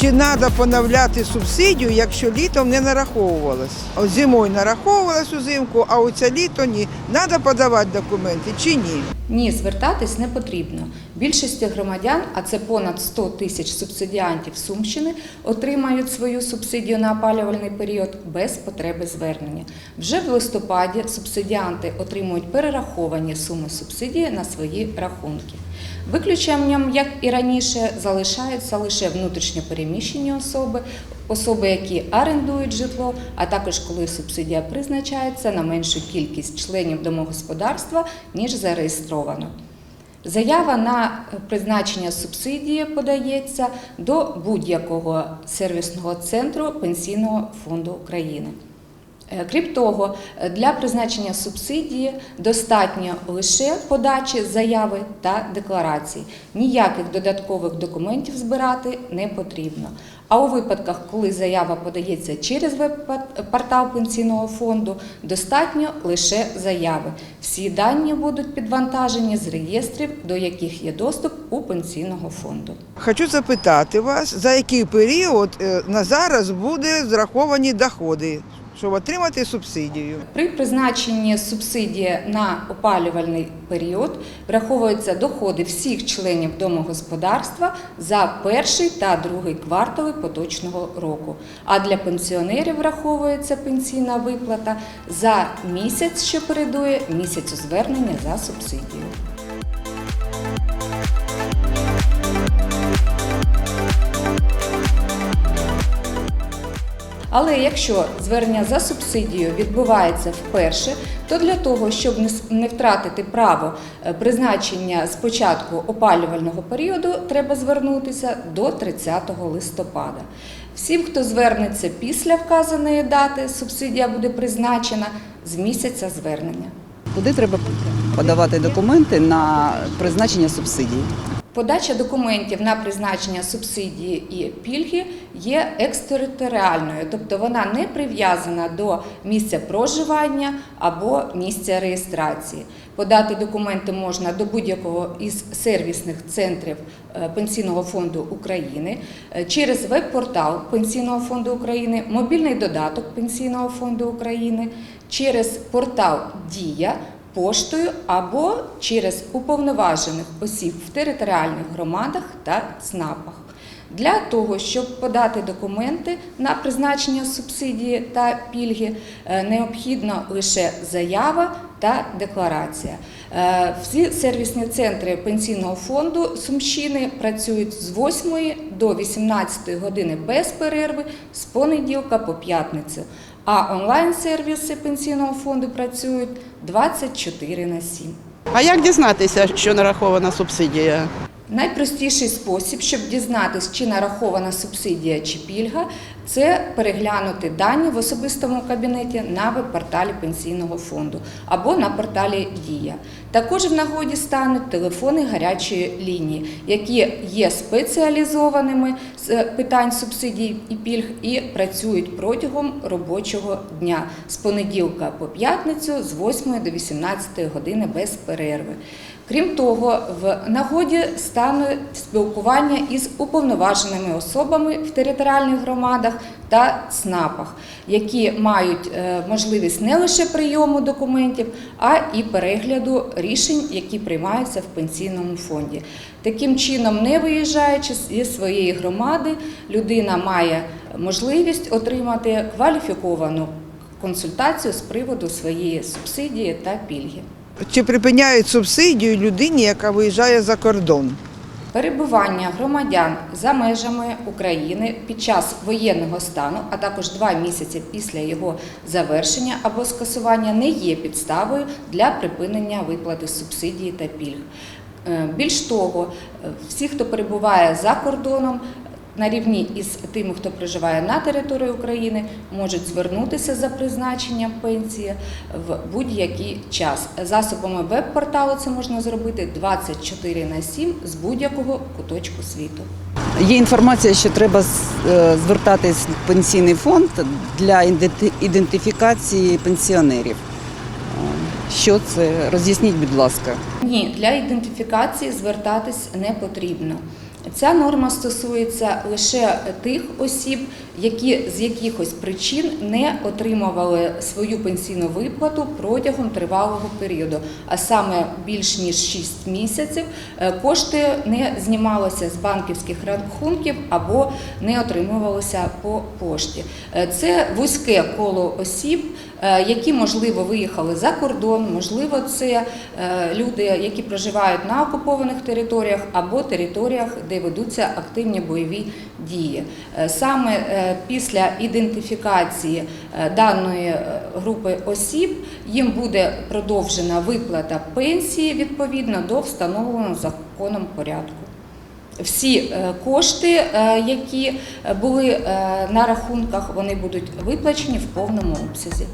Чи треба поновляти субсидію, якщо літом не нараховувалось? Зимою нараховувалось узимку, а оце літо ні. Треба подавати документи чи ні? Ні, звертатись не потрібно. Більшості громадян, а це понад 100 тисяч субсидіантів Сумщини, отримають свою субсидію на опалювальний період без потреби звернення. Вже в листопаді субсидіанти отримують перераховані суми субсидії на свої рахунки. Виключенням, як і раніше, залишаються лише внутрішньо переміщені особи, особи, які орендують житло, а також коли субсидія призначається на меншу кількість членів домогосподарства, ніж зареєстровано. Заява на призначення субсидії подається до будь-якого сервісного центру Пенсійного фонду України. Е, Крім того, е, для призначення субсидії достатньо лише подачі заяви та декларації. Ніяких додаткових документів збирати не потрібно. А у випадках, коли заява подається через веб-портал пенсійного фонду, достатньо лише заяви. Всі дані будуть підвантажені з реєстрів, до яких є доступ у пенсійного фонду. Хочу запитати вас, за який період е, на зараз буде зраховані доходи, щоб отримати субсидію? При призначенні субсидії на опалювальний період враховуються доходи всіх членів домогосподарства за перший та другий квартали поточного року. А для пенсіонерів враховується пенсійна виплата за місяць, що передує місяцю звернення за субсидією. Але якщо звернення за субсидією відбувається вперше, то для того, щоб не втратити право е, призначення з початку опалювального періоду, треба звернутися до 30 листопада. Всім, хто звернеться після вказаної дати, субсидія буде призначена з місяця звернення. Куди треба подавати документи на призначення субсидії? Подача документів на призначення субсидії і пільги є екстериторіальною, тобто вона не прив'язана до місця проживання або місця реєстрації. Подати документи можна до будь-якого із сервісних центрів е, Пенсійного фонду України е, через веб-портал Пенсійного фонду України, мобільний додаток Пенсійного фонду України, через портал Дія поштою або через уповноважених осіб в територіальних громадах та ЦНАПах. Для того, щоб подати документи на призначення субсидії та пільги, е, необхідно лише заява та декларація. Е, Всі сервісні центри пенсійного фонду Сумщини працюють з 8 до 18 години без перерви з понеділка по п'ятницю. А онлайн-сервіси пенсійного фонду працюють 24 на 7. А як дізнатися, що нарахована субсидія? Найпростіший спосіб, щоб дізнатися, чи нарахована субсидія чи пільга, це переглянути дані в особистому кабінеті на веб-порталі пенсійного фонду або на порталі Дія. Також в нагоді стануть телефони гарячої лінії, які є спеціалізованими питань субсидій і пільг і працюють протягом робочого дня з понеділка по п'ятницю з 8 до 18 години без перерви. Крім того, в нагоді стане спілкування із уповноваженими особами в територіальних громадах та ЦНАПах, які мають е, можливість не лише прийому документів, а і перегляду рішень, які приймаються в пенсійному фонді. Таким чином, не виїжджаючи зі своєї громади, людина має можливість отримати кваліфіковану консультацію з приводу своєї субсидії та пільги. Чи припиняють субсидію людині, яка виїжджає за кордон? Перебування громадян за межами України під час воєнного стану, а також два місяці після його завершення або скасування, не є підставою для припинення виплати субсидії та пільг. Е, Більш того, е, всі, хто перебуває за кордоном, на рівні із тими, хто проживає на території України, можуть звернутися за призначенням пенсії в будь-який час. Засобами веб-порталу це можна зробити 24 на 7 з будь-якого куточку світу. Є інформація, що треба е, звертатись в пенсійний фонд для ідентифікації пенсіонерів. Е, Що це? Роз'ясніть, будь ласка. Ні, для ідентифікації звертатись не потрібно. Ця норма стосується лише тих осіб, які з якихось причин не отримували свою пенсійну виплату протягом тривалого періоду, а саме більш ніж 6 місяців е, кошти не знімалися з банківських рахунків або не отримувалися по пошті. Е, Це вузьке коло осіб, які можливо виїхали за кордон, можливо, це е, люди, які проживають на окупованих територіях або територіях, де ведуться активні бойові дії. Е, Саме е, після ідентифікації е, даної е, групи осіб їм буде продовжена виплата пенсії відповідно до встановленого законом порядку. Всі е, кошти, е, які були е, на рахунках, вони будуть виплачені в повному обсязі.